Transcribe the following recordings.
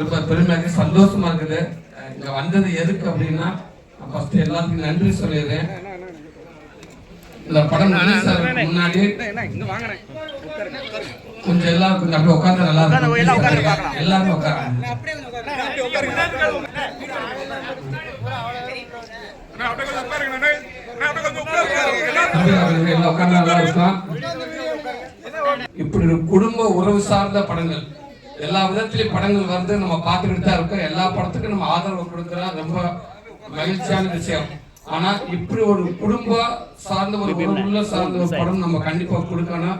ரொம்ப பெருமையாக சந்தோஷமா இருக்குது. இங்க வந்தது எதுக்கு அப்படின்னா ஃபர்ஸ்ட் எல்லாத்துக்கும் நன்றி சொல்லிடுறேன். இந்த படம் முன்னாடி கொஞ்சம் எல்லாம் கொஞ்சம் அப்படியே உட்கார்ந்து நல்லா இருக்கும். எல்லாரும் உட்காராங்க. இப்படி குடும்ப உறவு சார்ந்த படங்கள். எல்லா விதத்திலையும் படங்கள் வந்து நம்ம பார்த்துக்கிட்டு தான் இருக்கோம். எல்லா படத்துக்கும் நம்ம ஆதரவு கொடுக்கறது ரொம்ப மகிழ்ச்சியான விஷயம். ஆனா இப்படி ஒரு குடும்ப சார்ந்த ஒரு உறவுள்ள சார்ந்த ஒரு படம் நம்ம கண்டிப்பா கொடுக்கணும்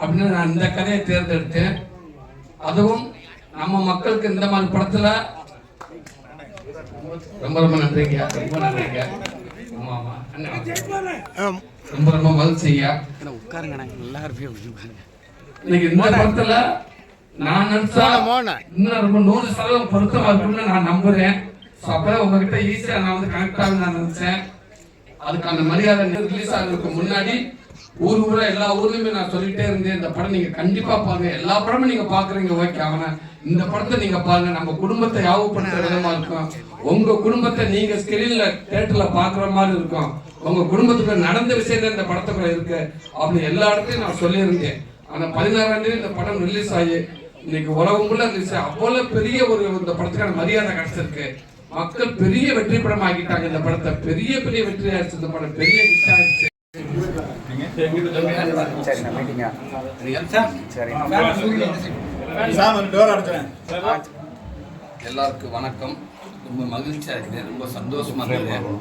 அப்படின்னு நான் இந்த கதையை தேர்ந்தெடுத்தேன். அதுவும் நம்ம மக்களுக்கு இந்த மாதிரி படத்துல ரொம்ப ரொம்ப நன்றிங்க. ரொம்ப நன்றிங்க. ஆமா ஆமா. அண்ணா. ரொம்ப ரொம்ப மகிழ்ச்சிங்க. உட்காருங்கண்ணா எல்லாரும் போய் இன்னைக்கு இந்த படத்துல நான் நினைச்சா இன்னும் ரொம்ப நூறு சதவீதம் பொருத்தமா இருக்கும்னு நான் நம்புறேன். So அப்பதான் உங்ககிட்ட ஈஸியா நான் வந்து கனெக்ட் ஆகும் நான் நினைச்சேன். அதுக்கான மரியாதை ரிலீஸ் ஆகிறதுக்கு முன்னாடி ஊர் ஊரா எல்லா ஊர்லயுமே நான் சொல்லிட்டே இருந்தேன் இந்த படம் நீங்க கண்டிப்பா பாருங்க. எல்லா படமும் நீங்க பாக்குறீங்க ஓகே ஆனா இந்த படத்தை நீங்க பாருங்க நம்ம குடும்பத்தை யாவப்படுத்துற விதமா இருக்கும். உங்க குடும்பத்தை நீங்க ஸ்கிரீன்ல தியேட்டர்ல பாக்குற மாதிரி இருக்கும். உங்க குடும்பத்துக்கு நடந்த விஷயம் இந்த படத்துக்குள்ள இருக்கு. அப்படி எல்லா இடத்துலயும் நான் சொல்லியிருந்தேன். ஆனா பதினாறாம் தேதி இந்த படம் ரிலீஸ் ஆகி இன்னைக்கு உலகமுள்ள ரிலீஸ் ஆகி அவ்வளவு பெரிய ஒரு இந்த படத்துக்கான மரியாதை கிடைச்சிருக்கு. மக்கள் பெரிய வெற்றி படம் ஆக்கிட்டாங்க இந்த படத்தை. பெரிய பெரிய வெற்றி ஆயிடுச்சு இந்த படம். பெரிய ஹிட் ஆயிடுச்சு. சரிண்ணா மீட்டிங்கா சரி எல்லாருக்கும் வணக்கம். ரொம்ப மகிழ்ச்சியாக இருக்குது. ரொம்ப சந்தோஷமா இருக்குது.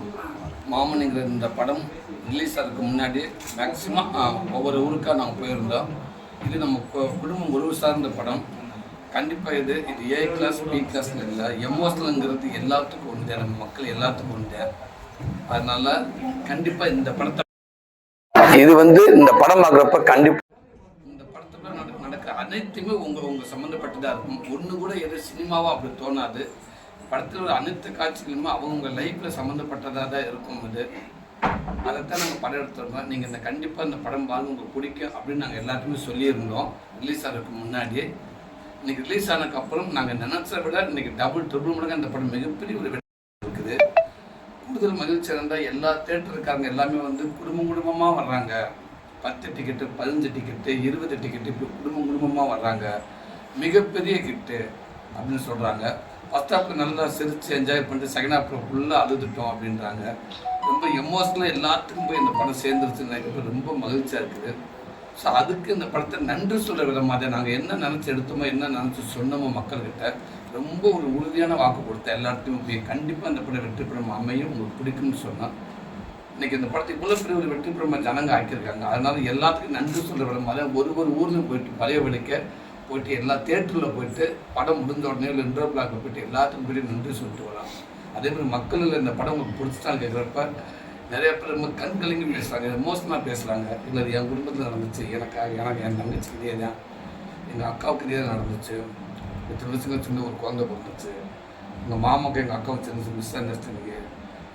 மாமனிங்கிற இந்த படம் ரிலீஸ் ஆகிறதுக்கு முன்னாடி மேக்ஸிமம் ஒவ்வொரு ஊருக்காக நாங்கள் போயிருந்தோம். இது நம்ம குடும்பம் உறவு சார்ந்த படம். கண்டிப்பாக இது இது ஏ கிளாஸ் பி கிளாஸ்னு இல்லை. எமோஷனலுங்கிறது எல்லாத்துக்கும் உண்டு. நம்ம மக்கள் எல்லாத்துக்கும் உண்டு. அதனால கண்டிப்பாக இந்த படத்தை இது வந்து இந்த படம் பார்க்குறப்ப கண்டிப்பா இந்த படத்துல நடக்க நடக்க அனைத்துமே உங்க உங்க சம்மந்தப்பட்டதா இருக்கும். ஒண்ணு கூட எது சினிமாவா அப்படி தோணாது. படத்தில் அனைத்து காட்சிகளுமே அவங்க லைஃப்ல சம்மந்தப்பட்டதா தான் இருக்கும் இது. அதைத்தான் நாங்கள் படம் எடுத்துருக்கோம் நீங்கள் இந்த கண்டிப்பாக இந்த படம் பாருங்க உங்களுக்கு பிடிக்கும் அப்படின்னு நாங்கள் எல்லாருக்குமே சொல்லியிருந்தோம். ரிலீஸ் ஆகிறதுக்கு முன்னாடி. இன்னைக்கு ரிலீஸ் ஆனதுக்கப்புறம் நாங்கள் நினச்ச விட இன்னைக்கு டபுள் ட்ரிபிள் மடங்கு அந்த படம் மிகப்பெரிய ஒரு வெற்றி இருக்குது. கூடுதல் மகிழ்ச்சி இருந்தால் எல்லா தேட்டருக்காரங்க எல்லாமே வந்து குடும்பம் குடும்பமாக வர்றாங்க. பத்து டிக்கெட்டு பதினஞ்சு டிக்கெட்டு இருபது டிக்கெட்டு இப்படி குடும்பம் குடும்பமாக வர்றாங்க. மிகப்பெரிய கிட்டு அப்படின்னு சொல்கிறாங்க ஃபஸ்ட் ஹாஃபில் நல்லா சிரித்து என்ஜாய் பண்ணிட்டு செகண்ட் ஹாஃபில் ஃபுல்லாக அழுதுட்டோம் அப்படின்றாங்க. ரொம்ப எமோஷனலாக எல்லாத்துக்கும் போய் இந்த படம் சேர்ந்துருச்சுன்னு நினைக்கிறப்ப ரொம்ப மகிழ்ச்சியாக இருக்குது. ஸோ அதுக்கு இந்த படத்தை நன்றி சொல்ல விதமாக தான் நாங்கள் என்ன நினச்சி எடுத்தோமோ என்ன நினச்சி சொன்னோமோ மக்கள்கிட்ட ரொம்ப ஒரு உறுதியான வாக்கு கொடுத்தேன். எல்லாத்தையும் கண்டிப்பாக இந்த படம் வெற்றி பெறும் அமையும் உங்களுக்கு பிடிக்கும்னு சொன்னோம் இன்றைக்கி இந்த படத்தை இவ்வளோ பெரிய ஒரு வெற்றி படமாக ஜனங்க ஆக்கியிருக்காங்க. அதனால எல்லாத்துக்கும் நன்றி சொல்ல விதமாக ஒரு ஒரு ஊர்லையும் போயிட்டு பழைய வெடிக்க போயிட்டு எல்லா தேட்டரில் போயிட்டு படம் முடிஞ்ச உடனே இல்லை இன்டர் பிளாக்ல போயிட்டு எல்லாத்துக்கும் போயிட்டு நன்றி சொல்லிட்டு வரலாம். அதே மாதிரி மக்கள் இந்த படம் உங்களுக்கு பிடிச்சிட்டாங்க கேட்குறப்ப நிறைய பேர் நம்ம கண் கலங்கி பேசுகிறாங்க எமோஷனாக பேசுகிறாங்க இல்லை என் குடும்பத்தில் நடந்துச்சு எனக்காக எனக்கு என் தங்கச்சி இதே தான். எங்கள் அக்காவுக்கு இதே தான் நடந்துச்சு. எத்தனை வருஷங்கள் சின்ன ஒரு குழந்தை பிறந்துச்சு. எங்கள் மாமாவுக்கு எங்கள் அக்காவுக்கு சின்ன மிஸ் அண்டர்ஸ்டாண்டிங்கு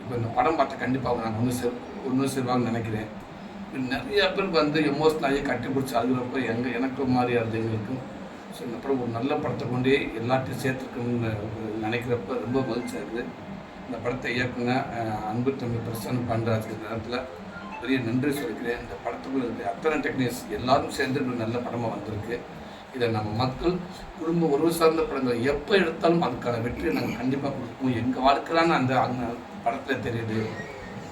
இப்போ இந்த படம் பார்த்தா கண்டிப்பாக நாங்கள் நான் ஒன்று சேர் ஒன்று சேருவாங்கன்னு நினைக்கிறேன். நிறைய பேர் வந்து எமோஷனாகி கட்டி பிடிச்சி அழுகிறப்ப எங்கள் எனக்கு மாதிரி அது எங்களுக்கும். அப்புறம் படம் ஒரு நல்ல படத்தை கொண்டே எல்லாத்தையும் சேர்த்துருக்கணும்னு நினைக்கிறப்ப ரொம்ப மகிழ்ச்சியாக இருக்குது. இந்த படத்தை இயக்குங்க அன்பு தம்பி பிரசன் பாண்டராஜ் இந்த நேரத்தில் பெரிய நன்றி சொல்லிக்கிறேன். இந்த படத்துக்குள்ள இருக்கிற அத்தனை டெக்னீஸ் எல்லாரும் சேர்ந்து ஒரு நல்ல படமாக வந்திருக்கு. இதை நம்ம மக்கள் குடும்ப உறவு சார்ந்த படங்கள் எப்போ எடுத்தாலும் அதுக்கான வெற்றியை நாங்கள் கண்டிப்பாக கொடுப்போம். எங்கள் வாழ்க்கைலான அந்த அந்த படத்தில் தெரியுது.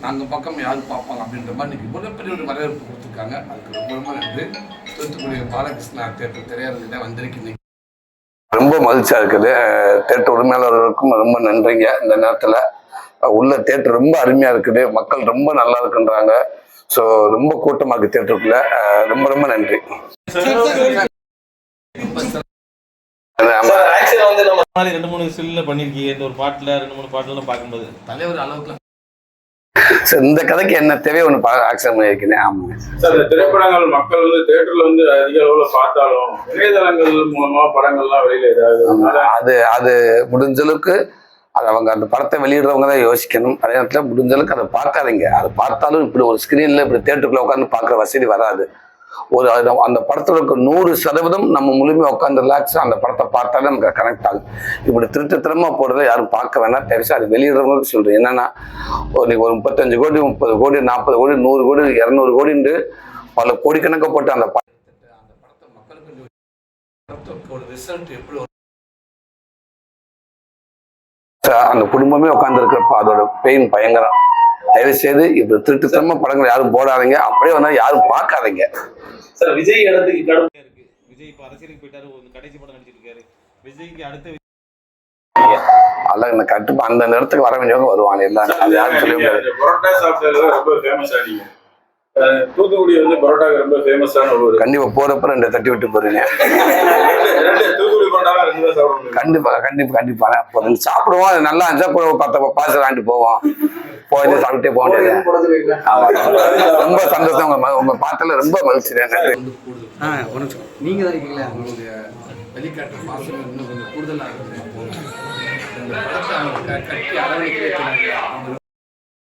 நாங்கள் பக்கம் யார் பார்ப்பாங்க அப்படின்ற மாதிரி இன்னைக்கு இவ்வளோ பெரிய ஒரு வரவேற்பு கொடுத்துருக்காங்க. அதுக்கு ரொம்ப ரொம்ப நன்றி. தூத்துக்குடி பாலகிருஷ்ணா தேட்டர் திரையரங்கு தான் வந்திருக்கு இன்னைக்கு. ரொம்ப மகிழ்ச்சியா இருக்குது. தேட்டர் உரிமையாளர்களுக்கும் ரொம்ப நன்றிங்க இந்த நேரத்துல. உள்ள தேட்டர் ரொம்ப அருமையா இருக்குது. மக்கள் ரொம்ப நல்லா இருக்குன்றாங்க. ஸோ ரொம்ப கூட்டமா இருக்கு தேட்டருக்குள்ள ரொம்ப ரொம்ப நன்றி. ரெண்டு மூணு ஸ்டில்ல பண்ணிருக்கீங்க. இந்த ஒரு பாட்டுல ரெண்டு மூணு பாட்டுல பார்க்கும்போது. தலைவர் அளவுக்கு So, இந்த கதைக்கு என்ன தேவையோ ஒன்று ஆக்சன் பண்ணியிருக்கேன் ஆமாங்க சார் இந்த திரைப்படங்கள் மக்கள் வந்து தியேட்டர்ல வந்து அதிக அளவுல பார்த்தாலும் இணையதளங்கள் மூலமா படங்கள்லாம் வெளியில ஏதாவது. அது அது முடிஞ்ச அளவுக்கு அது அவங்க அந்த படத்தை வெளியிடுறவங்க தான் யோசிக்கணும். அதே நேரத்தில் முடிஞ்ச அளவுக்கு அதை பார்க்காதீங்க. அதை பார்த்தாலும் இப்படி ஒரு ஸ்க்ரீனில் இப்படி தேட்டருக்குள்ள உட்காந்து பார்க்குற வசதி வராது. ஒரு அந்த படத்துல இருக்க நூறு சதவீதம் நம்ம முழுமையாக உட்காந்து ரிலாக்ஸ் அந்த படத்தை பார்த்தாலே நமக்கு கனெக்ட் ஆகும். இப்படி திருட்டுத்தனமா போடுறத யாரும் பார்க்க வேணாம். தெரிசா அது வெளியிடுறவங்களுக்கு சொல்றேன். என்னன்னா ஒரு ஒரு முப்பத்தஞ்சு கோடி முப்பது கோடி நாற்பது கோடி நூறு கோடி இரநூறு கோடின்னு பல கோடிக்கணக்க போட்டு அந்த அந்த படத்தை மக்களுக்கு ரிசல்ட் எப்படி அந்த குடும்பமே உட்காந்துருக்கிறப்ப அதோட பெயின் பயங்கரம். தயவு செய்து இப்படி திருட்டுத்தனமா படங்கள் யாரும் போடாதீங்க. அப்படியே வந்தா யாரும் பார்க்காதீங்க. சார் விஜய் இடத்துக்கு கடுமையா இருக்கு. விஜய் இப்ப அரசியலுக்கு போயிட்டாரு ஒரு கடைசி படம் நடிச்சிட்டு இருக்காரு. விஜய்க்கு அடுத்த அதெல்லாம் எனக்கு கட்டுப்பா அந்த நேரத்துக்கு வர வேண்டியவங்க வருவாங்க எல்லாரும். அது யாரும் சொல்ல முடியாது. பரோட்டா சாப்பிட்டதுல ரொம்ப ஃபேமஸ் ஆனீங்க. தூத்துக்குடி வந்து பரோட்டாக்கு ரொம்ப ஃபேமஸான ஒரு ஊர். கண்டிப்பா போறப்ப ரெண்டு தட்டி விட்டு போறீங்க. தூத்துக்குடி ரெண்டு கண்டிப்பா கண்டிப்பா கண்டிப்பா. இப்போ ரெண்டு சாப்பிடுவோம் அது நல்லா இருந்துச்சா பத்து பார்சல் வாங்கிட்டு போவோம். போய் சாப்பிட்டே ஆமா ரொம்ப சந்தோஷம். உங்க உங்க பார்த்தல ரொம்ப மகிழ்ச்சி. நீங்கள் தான் இருக்கீங்களா? அவங்களுடைய வெளிக்காட்டு பாசம் இன்னும் கொஞ்சம் கூடுதலாக கட்டி